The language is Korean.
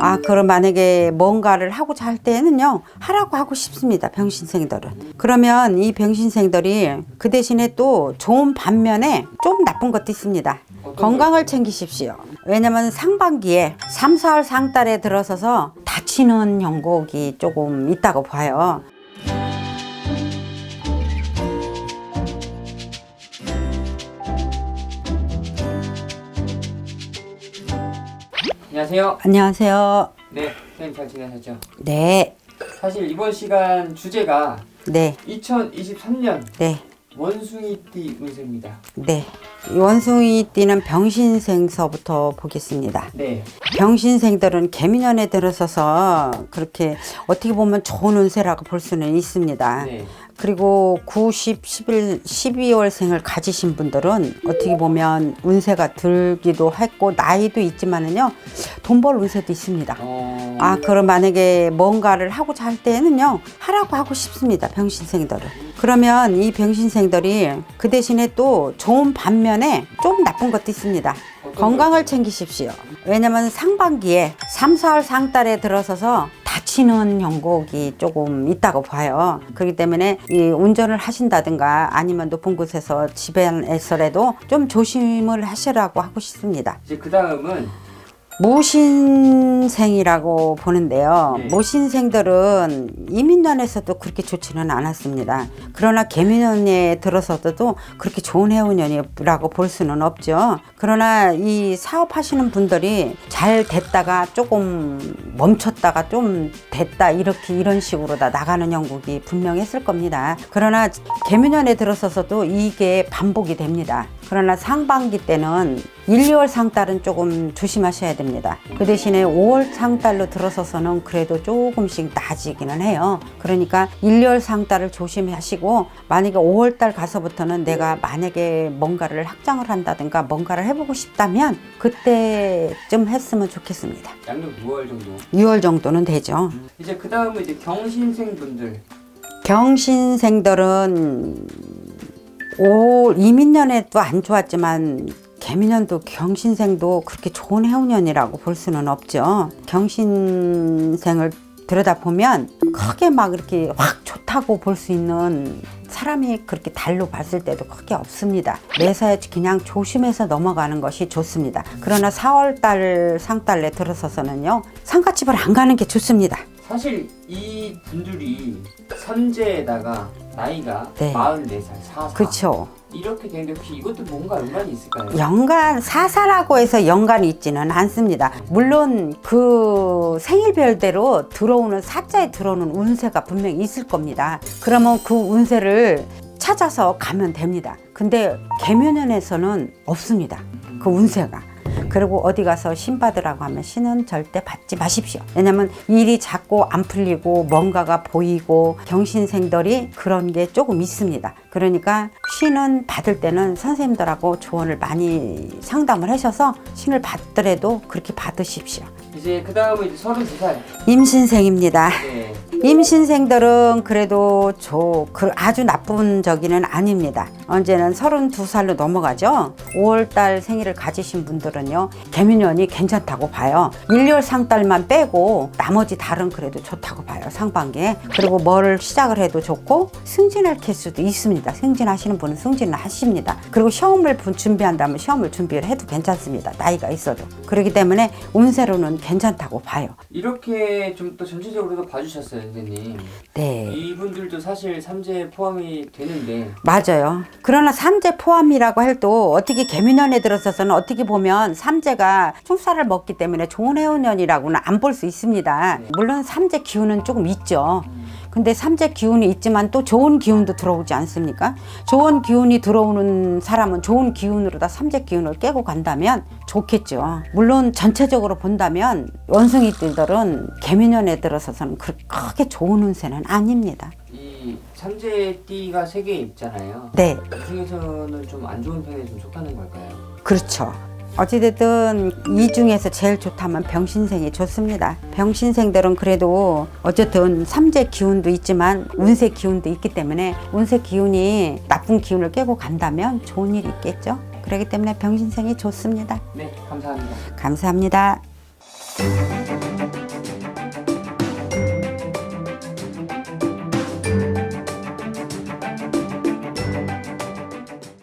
아, 그럼 만약에 뭔가를 하고자 할 때는요, 하라고 하고 싶습니다, 병신생들은. 그러면 이 병신생들이 그 대신에 또 좋은 반면에 좀 나쁜 것도 있습니다. 건강을 챙기십시오. 왜냐면 상반기에 3, 4월 상달에 들어서서 다치는 형국이 조금 있다고 봐요. 안녕하세요. 안녕하세요. 네, 선생님 잘 지내셨죠? 네, 사실 이번 시간 주제가 네, 2023년 네. 원숭이띠 운세입니다. 네. 이 원숭이띠는 병신생서부터 보겠습니다. 네, 병신생들은 개미년에 들어서서 그렇게 어떻게 보면 좋은 운세라고 볼 수는 있습니다. 네, 그리고 9, 10, 11, 12월생을 가지신 분들은 어떻게 보면 운세가 들기도 했고 나이도 있지만은요 돈벌 운세도 있습니다. 어, 아, 그럼 만약에 뭔가를 하고자 할 때는요, 하라고 하고 싶습니다, 병신생들은. 그러면 이 병신생들이 그 대신에 또 좋은 반면에 좀 나쁜 것도 있습니다. 건강을 챙기십시오. 왜냐면 상반기에 3, 4월 상달에 들어서서 다치는 형국이 조금 있다고 봐요. 그렇기 때문에 이 운전을 하신다든가 아니면 높은 곳에서 집안에서라도 좀 조심을 하시라고 하고 싶습니다. 이제 그 다음은 모신생이라고 보는데요. 네. 모신생들은 이민년에서도 그렇게 좋지는 않았습니다. 그러나 개민년에 들어서도 그렇게 좋은 해운년이라고 볼 수는 없죠. 그러나 이 사업하시는 분들이 잘 됐다가 조금 멈췄다가 좀 됐다 이렇게 이런 식으로 다 나가는 형국이 분명했을 겁니다. 그러나 개민년에 들어서서도 이게 반복이 됩니다. 그러나 상반기 때는 1, 2월 상달은 조금 조심하셔야 됩니다. 그 대신에 5월 상달로 들어서서는 그래도 조금씩 나아지기는 해요. 그러니까 1, 2월 상달을 조심하시고 만약에 5월 달 가서부터는 내가 만약에 뭔가를 확장을 한다든가 뭔가를 해보고 싶다면 그때쯤 했으면 좋겠습니다. 양력 6월 정도. 6월 정도는 되죠. 이제 그 다음은 이제 경신생 분들. 경신생들은 올 이민년에도 안 좋았지만 개미년도 경신생도 그렇게 좋은 해운년이라고 볼 수는 없죠. 경신생을 들여다보면 크게 막 이렇게 확 좋다고 볼 수 있는 사람이 그렇게 달로 봤을 때도 크게 없습니다. 매사에 그냥 조심해서 넘어가는 것이 좋습니다. 그러나 4월달 상달에 들어서서는요 상가집을 안 가는 게 좋습니다. 사실 이 분들이 삼재에다가 나이가 네. 44살, 44. 그렇죠. 이렇게 되는데 혹시 이것도 뭔가 연관이 있을까요? 연간 사사라고 해서 연관이 있지는 않습니다. 물론 그 생일별대로 들어오는 사자에 들어오는 운세가 분명히 있을 겁니다. 그러면 그 운세를 찾아서 가면 됩니다. 근데 개묘년에서는 없습니다. 그 운세가. 그리고 어디 가서 신 받으라고 하면 신은 절대 받지 마십시오. 왜냐면 일이 자꾸 안 풀리고 뭔가가 보이고 경신생들이 그런 게 조금 있습니다. 그러니까 신은 받을 때는 선생님들하고 조언을 많이 상담을 하셔서 신을 받더라도 그렇게 받으십시오. 이제 그 다음은 이제 32살. 임신생입니다. 네. 임신생들은 그래도 저, 그 아주 나쁜 저기는 아닙니다. 언제는 32살로 넘어가죠. 5월달 생일을 가지신 분들은요, 개미년이 괜찮다고 봐요. 1, 2월 상달만 빼고 나머지 달은 그래도 좋다고 봐요. 상반기에. 그리고 뭐를 시작을 해도 좋고 승진할 케이스도 있습니다. 승진하시는 분은 승진을 하십니다. 그리고 시험을 분- 준비한다면 시험을 준비를 해도 괜찮습니다. 나이가 있어도. 그렇기 때문에 운세로는 괜찮다고 봐요. 이렇게 좀 또 전체적으로도 봐주셨어요, 선생님. 네. 이분들도 사실 삼재에 포함이 되는데 맞아요. 그러나 삼재 포함이라고 해도 어떻게 개미년에 들어서서는 어떻게 보면 삼재가 충사를 먹기 때문에 좋은 해운년이라고는 안 볼 수 있습니다. 물론 삼재 기운은 조금 있죠. 근데 삼재 기운이 있지만 또 좋은 기운도 들어오지 않습니까? 좋은 기운이 들어오는 사람은 좋은 기운으로 다 삼재 기운을 깨고 간다면 좋겠죠. 물론 전체적으로 본다면 원숭이들은 개미년에 들어서서는 그렇게 크게 좋은 운세는 아닙니다. 이 삼재 띠가 세 개 있잖아요. 네. 그 중에서는 좀 안 좋은 편에 좀 속하는 걸까요? 그렇죠. 어찌됐든 이 중에서 제일 좋다면 병신생이 좋습니다. 병신생들은 그래도 어쨌든 삼재 기운도 있지만 운세 기운도 있기 때문에 운세 기운이 나쁜 기운을 깨고 간다면 좋은 일이 있겠죠. 그렇기 때문에 병신생이 좋습니다. 네, 감사합니다. 감사합니다.